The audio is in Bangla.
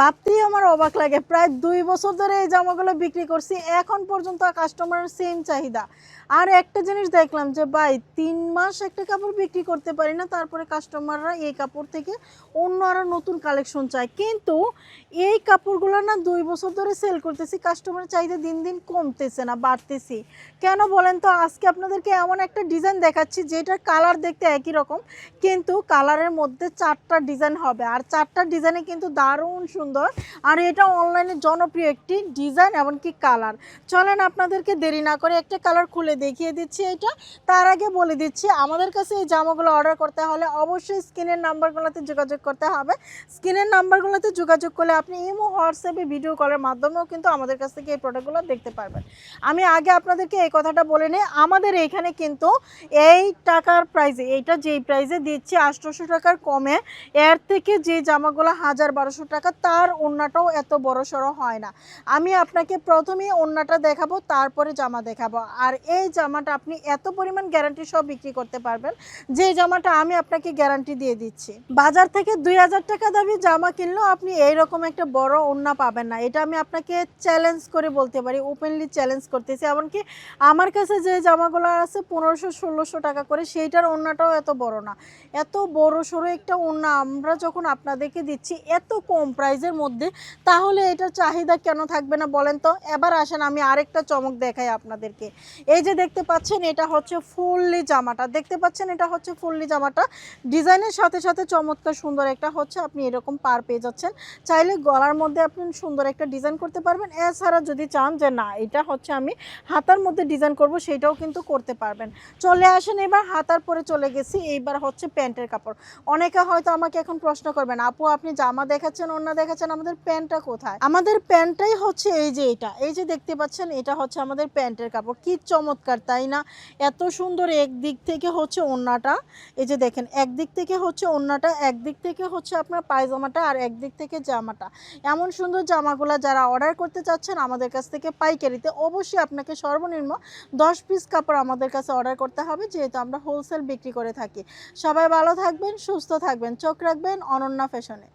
ভাবতেই আমার অবাক লাগে। প্রায় দুই বছর ধরে এই জামাগুলো বিক্রি করছি। এখন পর্যন্ত কাস্টমারের সেম চাহিদা। আর একটা জিনিস দেখলাম যে, ভাই, তিন মাস একটা কাপড় বিক্রি করতে পারি না, তারপরে কাস্টমাররা এই কাপড় থেকে অন্য আরও নতুন কালেকশন চায়। কিন্তু এই কাপড়গুলো না দুই বছর ধরে সেল করতেছি কাস্টমারের চাহিদা দিন দিন কমতেছে না, বাড়তেছি। কেন বলেন তো? আজকে আপনাদেরকে এমন একটা ডিজাইন দেখাচ্ছি, যেটার কালার দেখতে একই রকম, কিন্তু কালারের মধ্যে চারটা ডিজাইন হবে। আর চারটা ডিজাইনে কিন্তু দারুণ সুন্দর। আর এটা অনলাইনে জনপ্রিয় একটি ডিজাইন এমনকি কালার চলেন আপনাদেরকে দেরি না করে একটা কালার খুলে দেখিয়ে দিচ্ছি এটা। তার আগে বলে দিচ্ছি, আমাদের কাছে এই জামাগুলো অর্ডার করতে হলে অবশ্যই স্ক্রিনের নাম্বারগুলোতে যোগাযোগ করতে হবে। স্ক্রিনের নাম্বারগুলোতে যোগাযোগ করলে আপনি ইমো, হোয়াটসঅ্যাপে ভিডিও কলের মাধ্যমেও কিন্তু আমাদের কাছ থেকে এই প্রোডাক্টগুলো দেখতে পারবেন। আমি আগে আপনাদেরকে এই কথাটা বলে নিই, আমাদের এখানে কিন্তু এই টাকার প্রাইজে এইটা যেই প্রাইজে দিচ্ছি আটশোশো টাকার কমে, এর থেকে যে জামাগুলো হাজার বারোশো টাকা, তার ওড়নাটাও এত বড় সড়ো হয় না। আমি আপনাকে প্রথমেই ওড়নাটা দেখাবো, তারপরে জামা দেখাবো। আর এই জামাটা আপনি এত পরিমাণ গ্যারান্টি সহ বিক্রি করতে পারবেন, যে জামাটা আমি আপনাকে গ্যারান্টি দিয়ে দিচ্ছি। বাজার থেকে দুই হাজার টাকা দামি জামা কিনলেও আপনি এইরকম একটা বড় ওড়না পাবেন না। এটা আমি আপনাকে চ্যালেঞ্জ করে বলতে পারি ওপেনলি চ্যালেঞ্জ করতেছি। এমনকি আমার কাছে যে জামাগুলো আছে পনেরোশো, ষোলোশো টাকা করে, সেইটার ওড়নাটাও এত বড় না। এত বড় সড়ো একটা ওড়না আমরা যখন আপনাদেরকে দিচ্ছি, এত কম প্রাইজের মধ্যে, তাহলে এটার চাহিদা কেন থাকবে না বলেন তো? এবার আসেন, আমি আরেকটা চমক দেখাই আপনাদেরকে। এই যে দেখতে পাচ্ছেন, এটা হচ্ছে ফুললি জামাটা। দেখতে পাচ্ছেন, এটা হচ্ছে ফুললি জামাটা। ডিজাইনের সাথে সাথে চমৎকার সুন্দর একটা হচ্ছে, আপনি এরকম পার পেয়ে যাচ্ছেন। চাইলে গলার মধ্যে আপনি সুন্দর একটা ডিজাইন করতে পারবেন। এছাড়া যদি চান যে, না, এটা হচ্ছে আমি হাতার মধ্যে ডিজাইন করব, সেটাও কিন্তু করতে পারবেন। চলে আসেন এবার, হাতার পরে চলে গেছি, এইবার হচ্ছে প্যান্টের কাপড়। অনেকে হয়তো আমাকে এখন প্রশ্ন করবেন, আপু, আপনি জামা দেখাচ্ছেন অন্য দেখাচ্ছেন? আমাদের প্যান্টটা কোথায়? আমাদের প্যান্টটাই হচ্ছে এই যে এটা। এই যে দেখতে পাচ্ছেন, এটা হচ্ছে আমাদের প্যান্টের কাপড়। কি চমৎকার, তাই না? এত সুন্দর একদিক থেকে হচ্ছে ওড়নাটা এই যে দেখেন, একদিক থেকে হচ্ছে ওড়নাটা একদিক থেকে হচ্ছে আপনার পায়জামাটা আর একদিক থেকে জামাটা। এমন সুন্দর জামাগুলো যারা অর্ডার করতে চাচ্ছেন আমাদের কাছ থেকে পাইকারিতে অবশ্যই আপনাকে সর্বনিম্ন দশ পিস কাপড় আমাদের কাছে অর্ডার করতে হবে, যেহেতু আমরা হোলসেল বিক্রি করে থাকি। সবাই ভালো থাকবেন, সুস্থ থাকবেন, চোখ রাখবেন অনন্যা ফ্যাশনে।